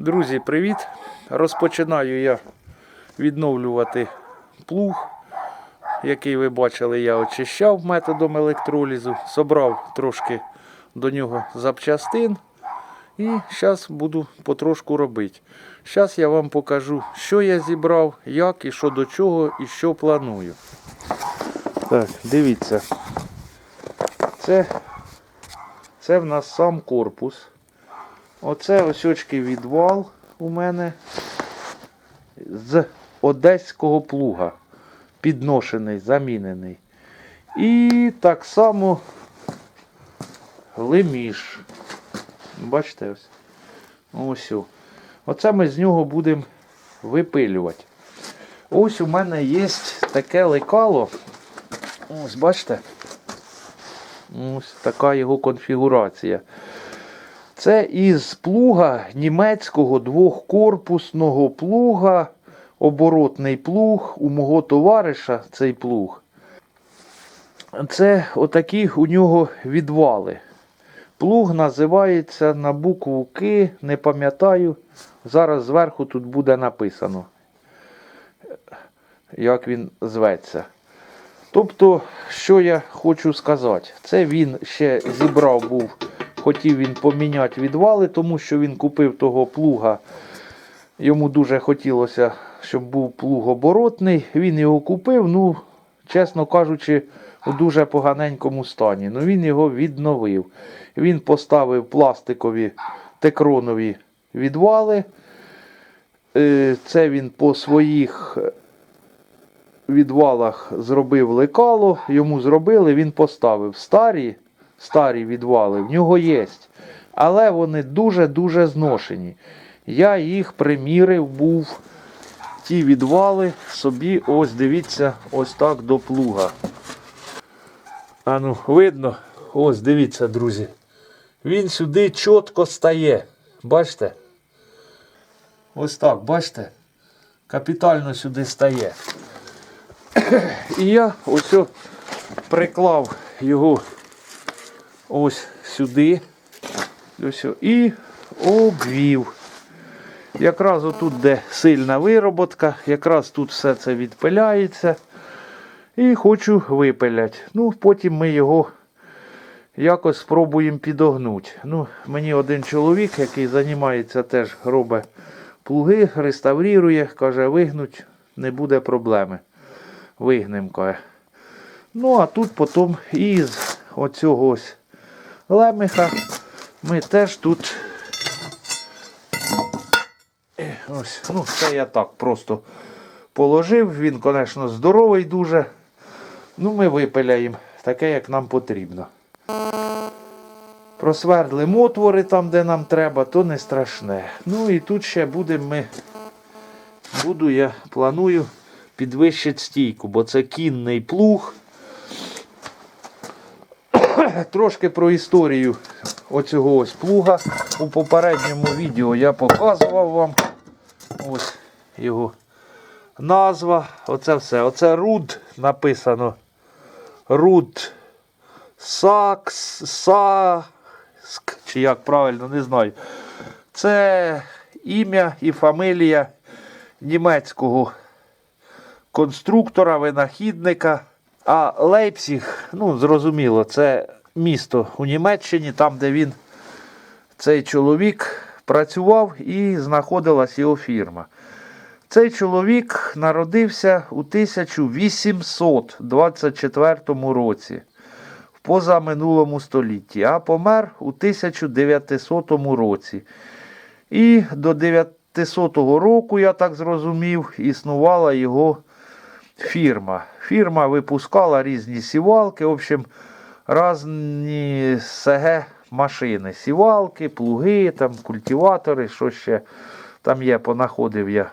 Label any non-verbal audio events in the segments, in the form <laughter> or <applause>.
Друзі, привіт! Розпочинаю я відновлювати плуг, який ви бачили, я очищав методом електролізу, собрав трошки до нього запчастин і зараз буду потрошку робити. Зараз я вам покажу, що я зібрав, як і що до чого і що планую. Так, дивіться. Це, це в нас сам корпус. Оце ось очки відвал у мене з одеського плуга. Підношений, замінений. І так само леміш. Бачите ось? Ось. Оце ми з нього будемо випилювати. Ось у мене є таке лекало. Ось бачите? Ось така його конфігурація. Це із плуга німецького двохкорпусного плуга, оборотний плуг у мого товариша цей плуг. Це отакі у нього відвали. Плуг називається на букву К, не пам'ятаю. Зараз зверху тут буде написано, як він зветься. Тобто, що я хочу сказати, це він ще зібрав був, хотів він поміняти відвали, тому що він купив того плуга. Йому дуже хотілося, щоб був плуг оборотний. Він його купив, ну, чесно кажучи, у дуже поганенькому стані. Ну він його відновив. Він поставив пластикові текронові відвали. Е, Це він по своїх відвалах зробив лекало, йому зробили, він поставив. Старі, старі відвали в нього є. Але вони дуже-дуже зношені. Я їх примірив, був ті відвали собі, ось дивіться, ось так до плуга. А ну, видно? Ось дивіться, друзі. Він сюди чітко стає. Бачите? Ось так, бачите? Капітально сюди стає. І я ось приклав його ось сюди. І обвів. Якраз отут, де сильна вироботка, якраз тут все це відпиляється. І хочу випиляти. Ну, потім ми його якось спробуємо підогнути. Ну, мені один чоловік, який займається теж робить плуги, реставрує, каже, вигнуть не буде проблеми. Вигнем. Ну, а тут потім із оцього ось лемеха ми теж тут. Е, Ось, ну, це я так просто положив. Він, звісно, здоровий дуже. Ну, ми випиляємо таке, як нам потрібно. Просвердлимо отвори там, де нам треба, то не страшне. Ну і тут ще будемо ми. Буду я планую підвищити стійку, бо це кінний плуг. <coughs> Трошки про історію оцього ось плуга. У попередньому відео я показував вам ось його назва. Оце все. Оце руд написано. Руд Сакс, Саск, чи як правильно, не знаю. Це ім'я і фамілія німецького конструктора, винахідника. А Лейпціг, ну, зрозуміло, це місто у Німеччині, там, де він, цей чоловік, працював і знаходилась його фірма. Цей чоловік народився у 1824 році в позаминулому столітті, а помер у 1900 році. І до 900 року, я так зрозумів, існувала його фірма. Фірма випускала різні сівалки, в общем, різні СГ машини. Сівалки, плуги, там, культиватори, що ще там є, понаходив я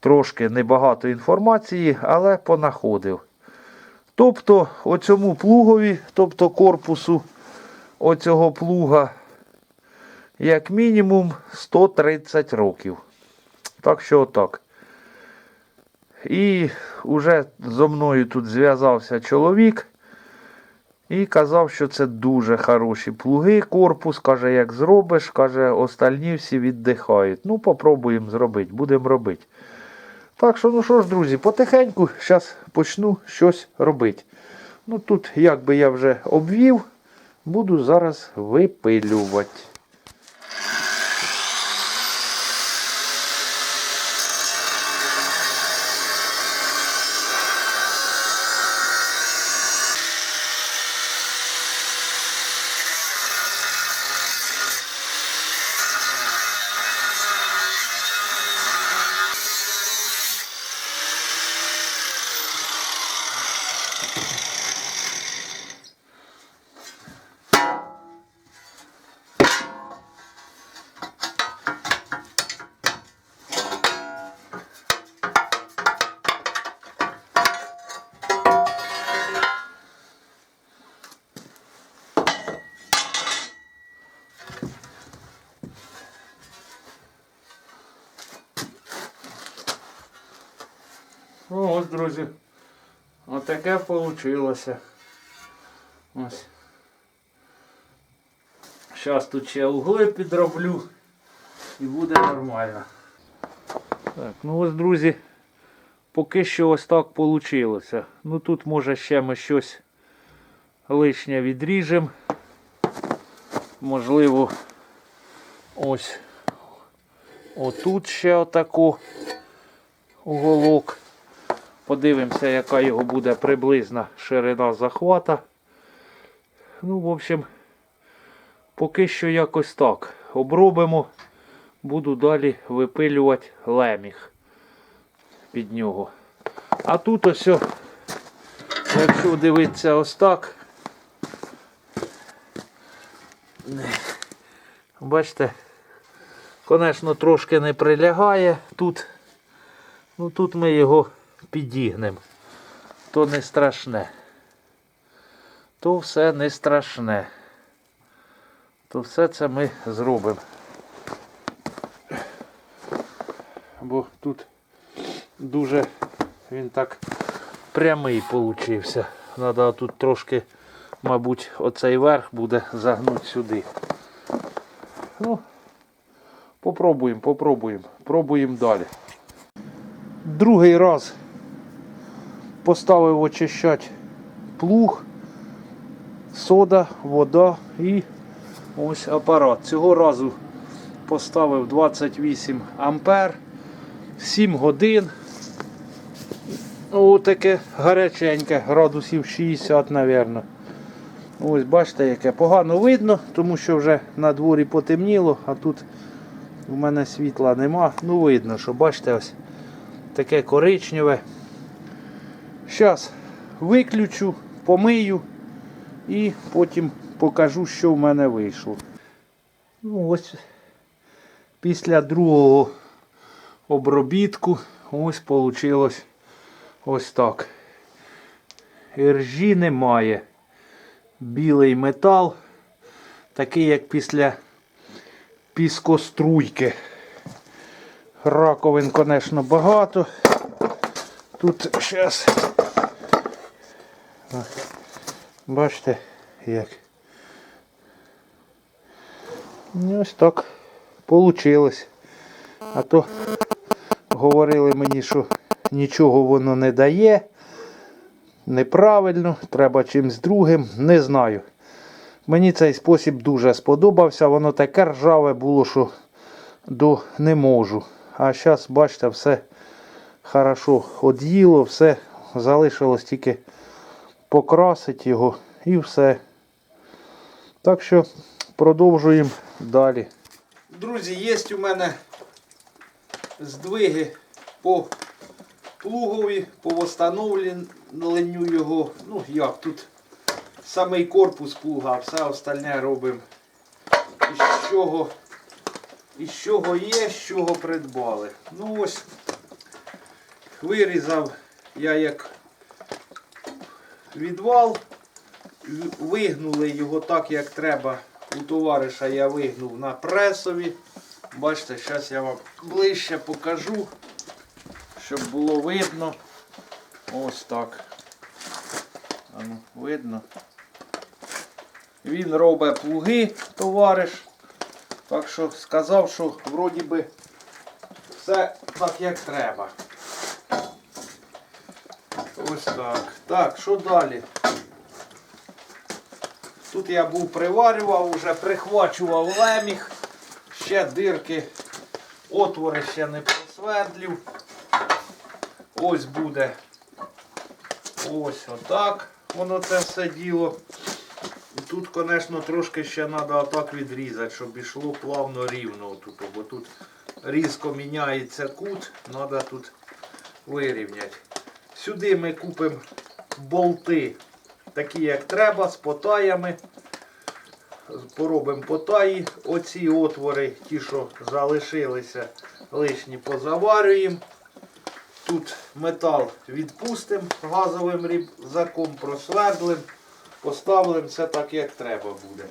трошки небагато інформації, але понаходив. Тобто, оцьому плугові, тобто корпусу оцього плуга, як мінімум 130 років. Так що отак. І вже зо мною тут зв'язався чоловік І казав, що це дуже хороші плуги. Корпус, каже, як зробиш, каже, остальні всі віддихають. Ну, попробуємо зробити, будемо робити. Так що, ну що ж, друзі, потихеньку зараз почну щось робити. Ну тут, як би я вже обвів, буду зараз випилювати. Отаке вийшло. Ось. Зараз тут ще угли підроблю і буде нормально. Так, ну ось, друзі, поки що ось так вийшло. Ну тут може ще ми щось лишнє відріжемо. Можливо, ось отут ще отако уголок. Подивимося, яка його буде приблизна ширина захвата. Ну, в общем, поки що якось так. Обробимо, буду далі випилювати леміг під нього. А тут ось, якщо дивитися ось так, бачите, звісно, трошки не прилягає тут. Ну тут ми його підігнемо. То не страшне. То все не страшне. То все це ми зробимо. Бо тут дуже він так прямий получився. Треба тут трошки, мабуть, оцей верх буде загнути сюди. Ну, попробуємо, попробуємо. Пробуємо далі. Другий раз поставив очищати плуг, сода, вода і ось апарат. Цього разу поставив 28 ампер, 7 годин. Отаке гаряченьке, градусів 60, мабуть. Ось бачите, яке погано видно, тому що вже на дворі потемніло, а тут у мене світла нема. Ну видно, що бачите ось таке коричневе. Зараз виключу, помию і потім покажу, що в мене вийшло. Ну, ось після другого обробітку ось вийшло ось так. Іржі немає. Білий метал, такий як після піскоструйки. Раковин, звісно, багато. Тут зараз. Бачите, як. І ось так вийшло. А то говорили мені, що нічого воно не дає. Неправильно, треба чимсь другим, не знаю. Мені цей спосіб дуже сподобався, воно таке ржаве було, що до не можу. А зараз, бачите, все хорошо од'їло, все залишилось тільки покрасити його і все. Так що продовжуємо далі. Друзі, є у мене здвиги по плугові, по встановленню його. Ну як тут самий корпус плуга, а все остальне робимо. Із чого, із чого є, з чого придбали. Ну ось вирізав я як відвал, вигнули його так, як треба. У товариша я вигнув на пресові. Бачите, зараз я вам ближче покажу, щоб було видно. Ось так. А ну, видно. Він робить плуги, товариш. Так що сказав, що вроді би все так як треба. Ось так. Так, що далі? Тут я був приварював, вже прихвачував леміг, ще дирки, отвори ще не просвердлів. Ось буде. Ось отак воно це все діло. Тут, звісно, трошки ще треба отак відрізати, щоб йшло плавно рівно. Тут, бо тут різко міняється кут, треба тут вирівняти. Сюди ми купимо болти, такі як треба, з потаями. Поробимо потаї. Оці отвори, ті, що залишилися, лишні позаварюємо. Тут метал відпустимо газовим різаком, просвердлим, поставимо це так, як треба буде.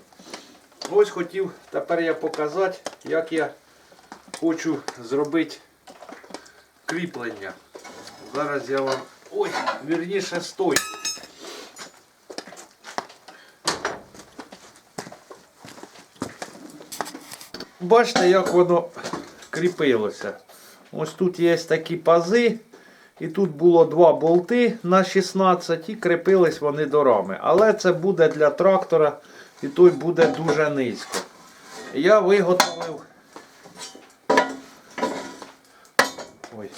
Ось хотів тепер я показати, як я хочу зробити кріплення. Зараз я вам... Ой, вірніше стой. Бачите, як воно кріпилося. Ось тут є такі пази. І тут було два болти на 16 і кріпились вони до рами. Але це буде для трактора і той буде дуже низько. Я виготовив. Ой.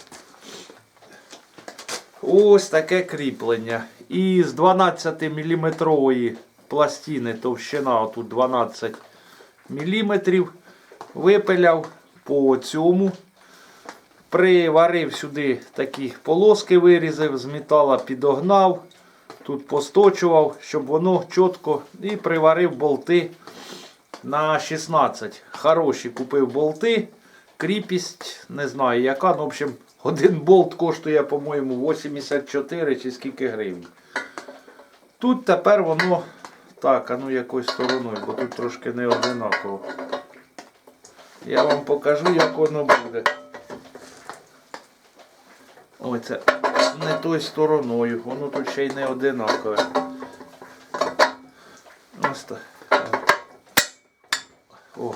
Ось таке кріплення. І з 12 мм пластини товщина, отут 12 мм, випиляв по цьому. Приварив сюди такі полоски, вирізав, з метала підогнав, тут посточував, щоб воно чітко і приварив болти на 16. Хороші купив болти. Кріпість, не знаю яка, ну, в общем, один болт коштує, по-моєму, 84 чи скільки гривень. Тут тепер воно так, а ну якось стороною, бо тут трошки не одинаково. Я вам покажу, як воно буде. Ой, це не тою стороною, воно тут ще й не одинакове. Ось так. О.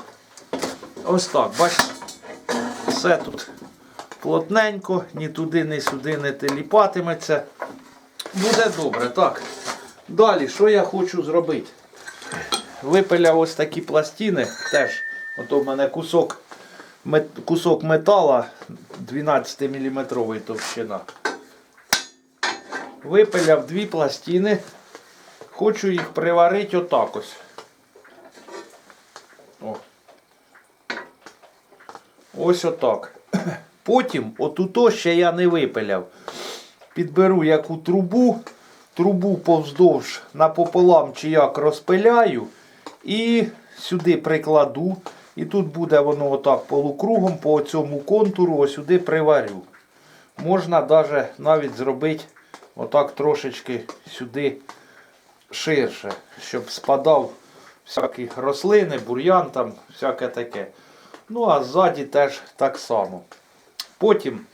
Ось так, бачите? Все тут плотненько, ні туди, ні сюди не теліпатиметься. Буде добре. Так. Далі, що я хочу зробити? Випиляв ось такі пластини теж. Ото в мене кусок кусок метала 12 мм товщина. Випиляв дві пластини. Хочу їх приварити отак ось. О. Ось отак. Потім отуто ще я не випиляв. Підберу яку трубу, трубу повздовж напополам чи як розпиляю і сюди прикладу. І тут буде воно отак полукругом по цьому контуру сюди приварю. Можна даже навіть зробити отак трошечки сюди ширше, щоб спадав всякі рослини, бур'ян там, всяке таке. Ну а ззаді теж так само. Потім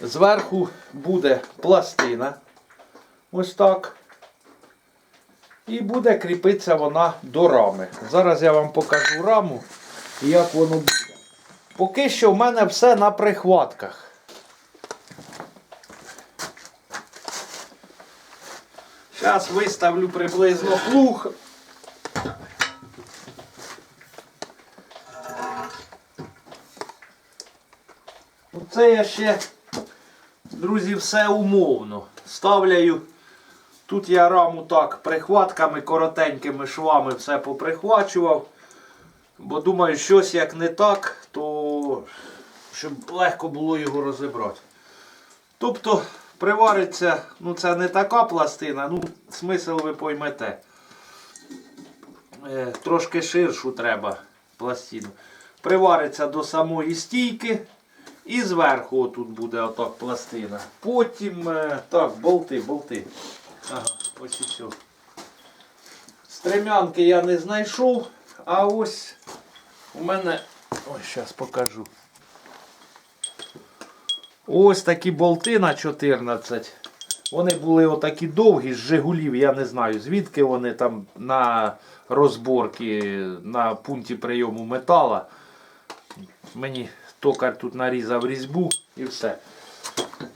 зверху буде пластина. Ось так. І буде кріпитися вона до рами. Зараз я вам покажу раму, як воно буде. Поки що в мене все на прихватках. Зараз виставлю приблизно плуг. Оце я ще, друзі, все умовно. Ставляю. Тут я раму так прихватками, коротенькими швами все поприхвачував. Бо думаю, щось як не так, то щоб легко було його розібрати. Тобто привариться, ну це не така пластина, ну смисл ви поймете. Е, трошки ширшу треба пластину. Привариться до самої стійки. І зверху тут буде отак пластина. Потім, е, так, болти, болти. Ага, ось і все. Стремянки я не знайшов, а ось у мене. Ось зараз покажу. Ось такі болти на 14. Вони були отакі довгі з Жигулів, я не знаю звідки вони там на розборки на пункті прийому метала. Мені токар тут нарізав різьбу і все.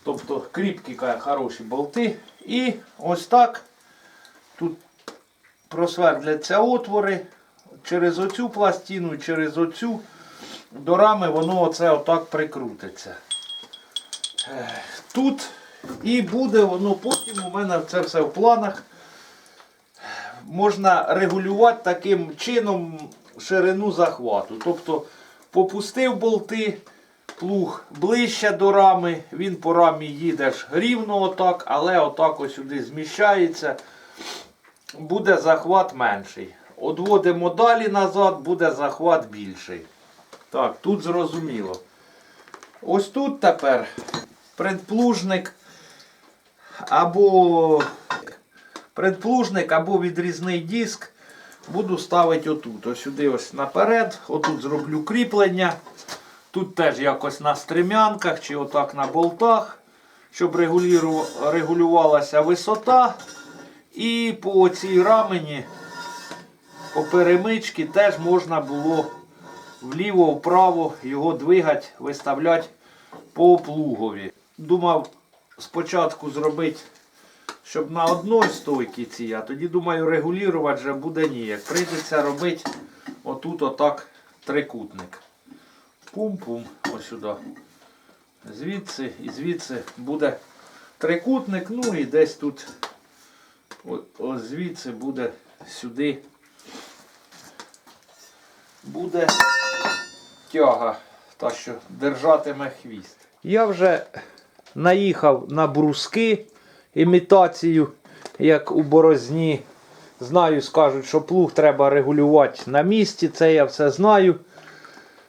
Тобто кріпкі хороші болти. І ось так тут просвердляться отвори через оцю пластину, через оцю до рами воно оце отак прикрутиться. Тут і буде воно потім у мене це все в планах. Можна регулювати таким чином ширину захвату. Тобто попустив болти, плуг ближче до рами, він по рамі їдеш рівно отак, але отак ось сюди зміщається. Буде захват менший. Одводимо далі назад, буде захват більший. Так, тут зрозуміло. Ось тут тепер предплужник або предплужник або відрізний диск буду ставити отут. Ось сюди ось наперед. Отут зроблю кріплення. Тут теж якось на стремянках чи отак на болтах, щоб регулювалася висота. І по цій рамені, по перемичці теж можна було вліво, вправо його двигати, виставляти по плугові. Думав спочатку зробити, щоб на одній стойці ці, а тоді думаю, регулювати вже буде ніяк. Прийдеться робити отут отак трикутник. Пум-пум, ось сюди. Звідси і звідси буде трикутник, ну і десь тут ось звідси буде сюди. Буде тяга, та що держатиме хвіст. Я вже наїхав на бруски, імітацію, як у борозні. Знаю, скажуть, що плуг треба регулювати на місці, це я все знаю.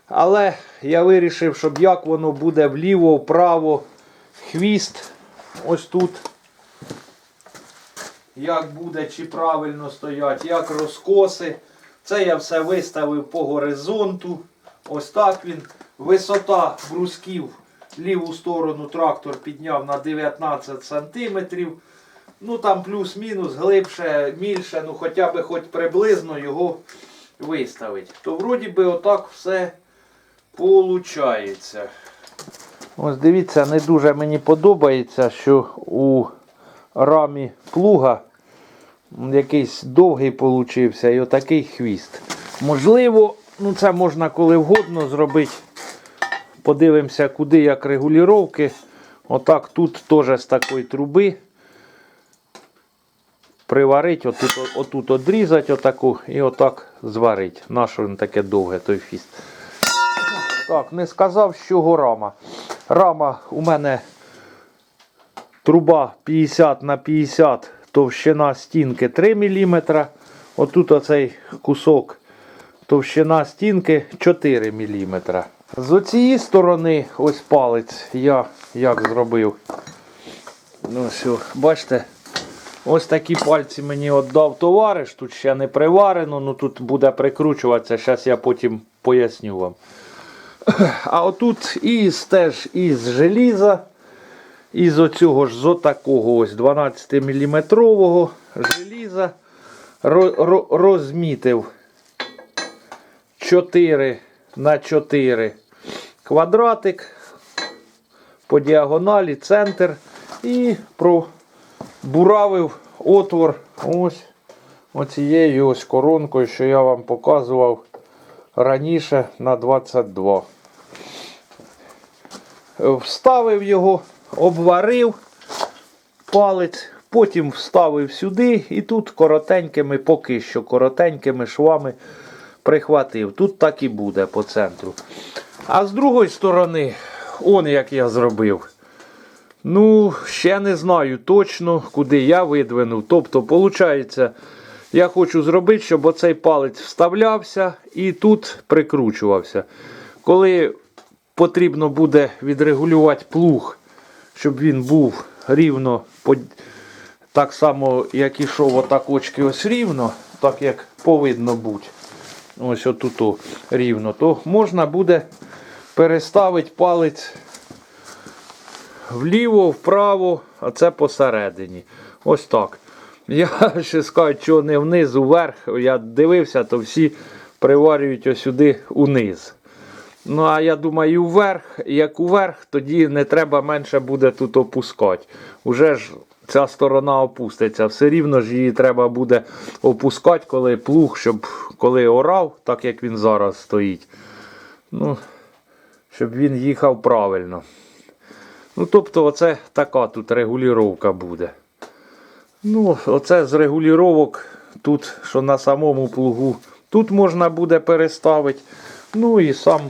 Але я вирішив, щоб як воно буде вліво, вправо, хвіст ось тут. Як буде, чи правильно стоять, як розкоси. Це я все виставив по горизонту. Ось так він. Висота брусків ліву сторону трактор підняв на 19 сантиметрів. Ну там плюс-мінус, глибше, мільше, ну хоча б хоч приблизно його виставить. То вроді би отак все получається. Ось дивіться, не дуже мені подобається, що у рамі плуга якийсь довгий получився і отакий хвіст. Можливо, ну це можна коли вгодно зробити. Подивимося, куди як регулювання. Отак тут теж з такої труби. Приварить, отут, отут одрізати отаку і отак зварить. Нащо він таке довге той фіст. Так, не сказав, з чого рама. Рама у мене труба 50 на 50, товщина стінки 3 мм. Отут оцей кусок товщина стінки 4 мм. З оцієї сторони, ось палець, я як зробив. Ну, все, бачите, ось такі пальці мені віддав товариш. Тут ще не приварено, ну тут буде прикручуватися. Зараз я потім поясню вам. А отут із теж із желіза, із оцього ж з отакого ось 12 мм желіза ро- ро- розмітив 4 на 4 квадратик по діагоналі, центр і пробуравив отвор ось оцією ось коронкою, що я вам показував раніше на 22. Вставив його, обварив палець, потім вставив сюди і тут коротенькими, поки що коротенькими швами прихватив. Тут так і буде по центру. А з другої сторони, он як я зробив. Ну, ще не знаю точно, куди я видвинув. Тобто, виходить, я хочу зробити, щоб оцей палець вставлявся і тут прикручувався. Коли потрібно буде відрегулювати плуг, щоб він був рівно, по- так само, як ішов отак очки ось рівно, так як повинно бути. Ось отут рівно, то можна буде переставити палець вліво, вправо, а це посередині. Ось так. Я <laughs> ще скажу, що не вниз, уверх. Я дивився, то всі приварюють ось сюди униз. Ну, а я думаю, вверх, як уверх, тоді не треба менше буде тут опускати. Уже ж ця сторона опуститься. Все рівно ж її треба буде опускати, коли плуг, щоб коли орав, так як він зараз стоїть. Ну, щоб він їхав правильно. Ну, тобто, оце така тут регулювання буде. Ну, оце з регулювок тут, що на самому плугу, тут можна буде переставити. Ну і сам,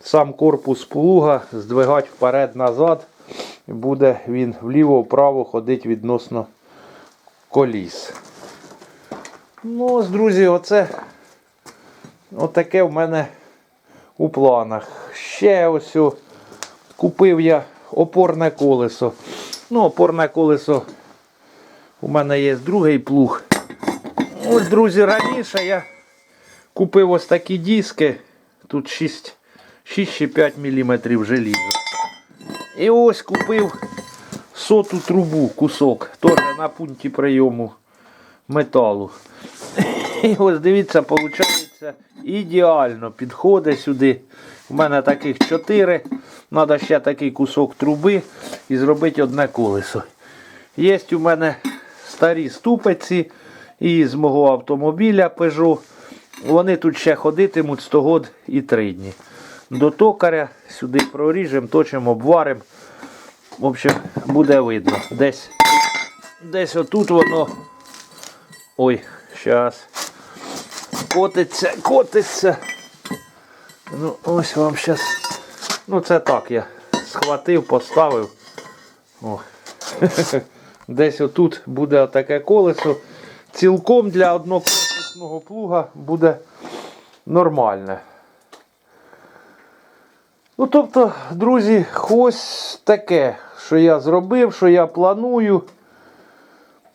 сам корпус плуга здвигати вперед-назад. Буде він вліво-вправо ходити відносно коліс. Ну, ось, друзі, оце отаке в мене у планах. Ще ось купив я опорне колесо. Ну, опорне колесо у мене є другий плуг. Ось, друзі, раніше я купив ось такі диски. Тут 6, 6 чи 5 мм желіза. І ось купив соту трубу, кусок, теж на пункті прийому металу. <laughs> І ось дивіться, виходить ідеально підходить сюди. У мене таких 4. Треба ще такий кусок труби і зробити одне колесо. Є у мене старі ступиці із мого автомобіля Peugeot. Вони тут ще ходитимуть 100 год і 3 дні. До токаря сюди проріжемо, точимо, обваримо. В общем, буде видно. Десь, десь отут воно. Ой, зараз. Котиться, котиться. Ну, ось вам зараз. Ну, це так я схватив, поставив. О. <laughs> Десь отут буде таке колесо. Цілком для однокорпусного плуга буде нормальне. Ну, тобто, друзі, ось таке, що я зробив, що я планую.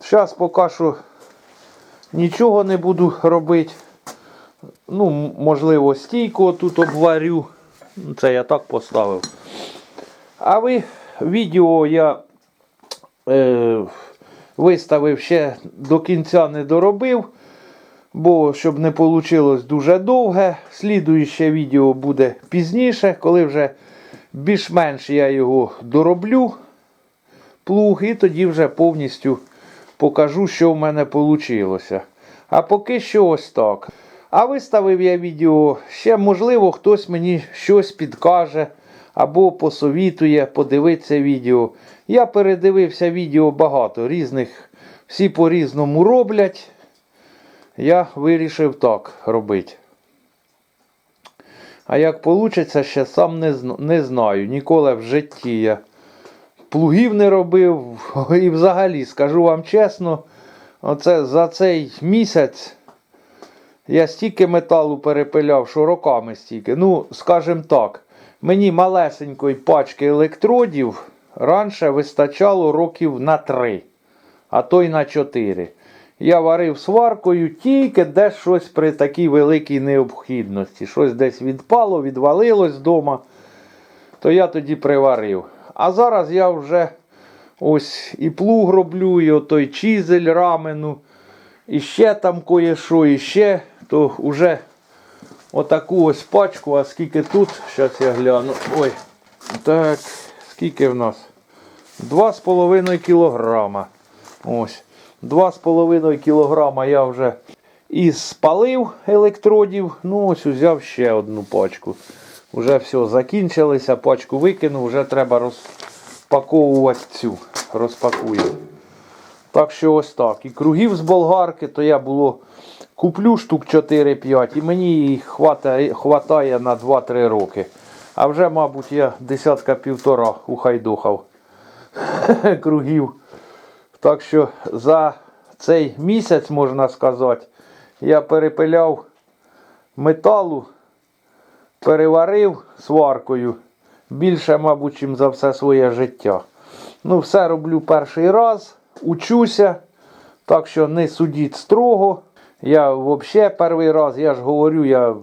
Зараз поки що нічого не буду робити. Ну, можливо, стійку тут обварю. Це я так поставив. А ви відео я е, виставив ще до кінця не доробив. Бо щоб не вийшло дуже довге, слідуюче відео буде пізніше, коли вже більш-менш я його дороблю, плуг, і тоді вже повністю покажу, що в мене вийшло. А поки що ось так. А виставив я відео, ще можливо хтось мені щось підкаже або посовітує подивитися відео. Я передивився відео багато різних, всі по-різному роблять я вирішив так робити. А як вийде, ще сам не, не знаю. Ніколи в житті я плугів не робив. <laughs> І взагалі, скажу вам чесно, оце за цей місяць я стільки металу перепиляв, що роками стільки. Ну, скажімо так, мені малесенької пачки електродів раніше вистачало років на 3, а то й на 4. Я варив сваркою тільки десь щось при такій великій необхідності. Щось десь відпало, відвалилось вдома, то я тоді приварив. А зараз я вже ось і плуг роблю, і отой чизель рамену, і ще там кое-що, і ще, то вже отаку ось пачку, а скільки тут, зараз я гляну. Ой, так, скільки в нас? 2,5 кілограма. Ось. 2,5 кілограма я вже і спалив електродів. Ну, ось взяв ще одну пачку. Вже все закінчилося, пачку викинув, вже треба розпаковувати цю. Розпакую. Так що ось так. І кругів з болгарки, то я було куплю штук 4-5 і мені їх хватає на 2-3 роки. А вже, мабуть, я десятка півтора ухайдухав <laughs> кругів. Так що за цей місяць, можна сказати, я перепиляв металу, переварив сваркою більше, мабуть, чим за все своє життя. Ну, все роблю перший раз, учуся, так що не судіть строго. Я взагалі перший раз, я ж говорю, я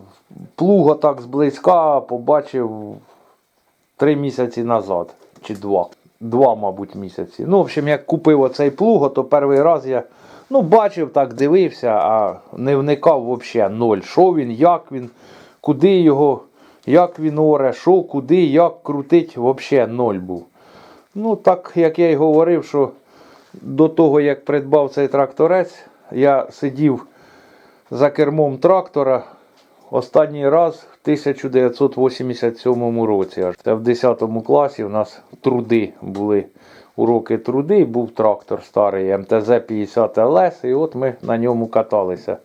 плуга так зблизька побачив три місяці назад, чи два. Два, мабуть, місяці. Ну, в общем, як купив оцей плуг, то перший раз я ну, бачив, так дивився, а не вникав взагалі ноль. Що він, як він, куди його, як він оре, що, куди, як крутить, взагалі ноль був. Ну, так як я й говорив, що до того, як придбав цей тракторець, я сидів за кермом трактора останній раз в 1987 році. Аж в 10 класі у нас труди були. Уроки труди, був трактор старий МТЗ-50 ЛС, і от ми на ньому каталися.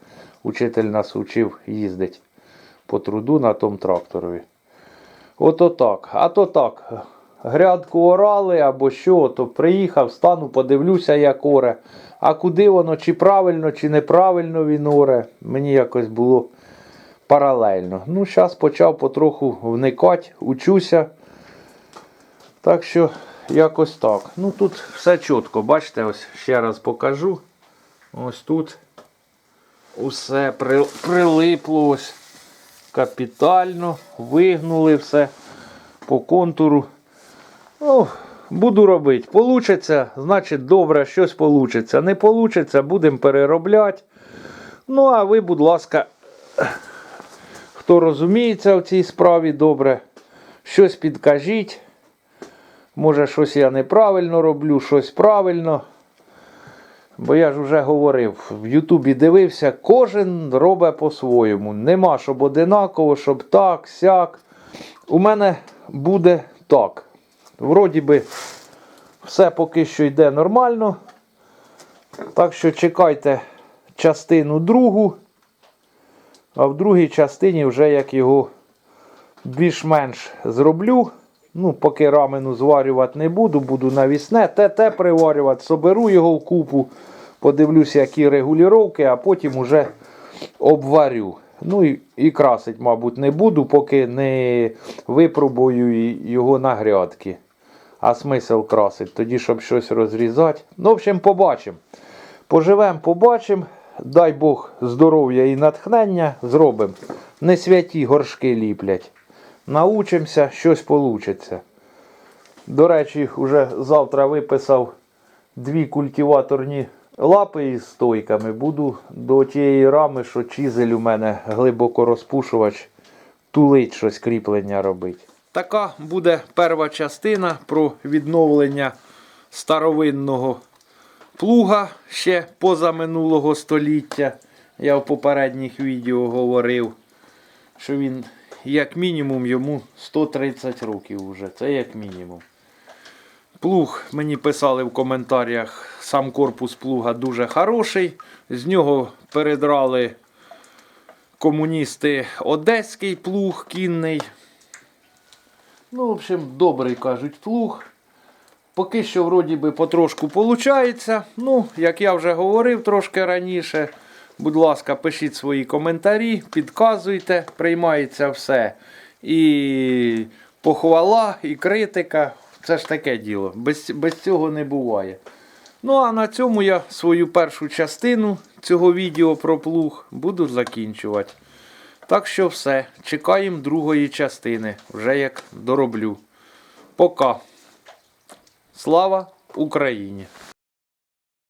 Учитель нас учив їздити по труду на тому тракторові. Ото так. А то так. Грядку орали або що, то приїхав, стану, подивлюся, як оре. А куди воно, чи правильно, чи неправильно він оре, мені якось було паралельно. Ну, зараз почав потроху вникати, учуся. Так що, якось так. Ну тут все чітко, бачите, ось ще раз покажу. Ось тут усе при, прилипло ось капітально, вигнули все по контуру. Ну, буду робити. Получиться, значить добре, щось получиться. Не получиться, будемо переробляти. Ну, а ви, будь ласка, хто розуміється в цій справі добре, щось підкажіть. Може, щось я неправильно роблю, щось правильно. Бо я ж вже говорив, в Ютубі дивився, кожен робить по-своєму. Нема, щоб одинаково, щоб так, сяк. У мене буде так. Вроді би, все поки що йде нормально. Так що чекайте частину другу. А в другій частині вже як його більш-менш зроблю. Ну, поки рамену зварювати не буду, буду навісне, те-те приварювати, соберу його в купу, подивлюся, які регулювання, а потім уже обварю. Ну і, і красить, мабуть, не буду, поки не випробую його на грядки. А смисл красить, тоді, щоб щось розрізати. Ну, в общем, побачимо. Поживемо, побачимо. Дай Бог здоров'я і натхнення зробимо. Не святі горшки ліплять. Научимося, щось получиться. До речі, вже завтра виписав дві культиваторні лапи із стойками. Буду до тієї рами, що чизель у мене глибоко розпушувач, тулить щось кріплення робить. Така буде перша частина про відновлення старовинного плуга ще позаминулого століття. Я в попередніх відео говорив, що він як мінімум йому 130 років вже. Це як мінімум. Плуг мені писали в коментарях, сам корпус плуга дуже хороший. З нього передрали комуністи одеський плуг кінний. Ну, в общем, добрий кажуть плуг. Поки що, вроді би, потрошку виходить. Ну, як я вже говорив трошки раніше, будь ласка, пишіть свої коментарі, підказуйте, приймається все. І похвала, і критика. Це ж таке діло. Без, без цього не буває. Ну, а на цьому я свою першу частину цього відео про плуг буду закінчувати. Так що все. Чекаємо другої частини. Вже як дороблю. Пока. Слава Україні!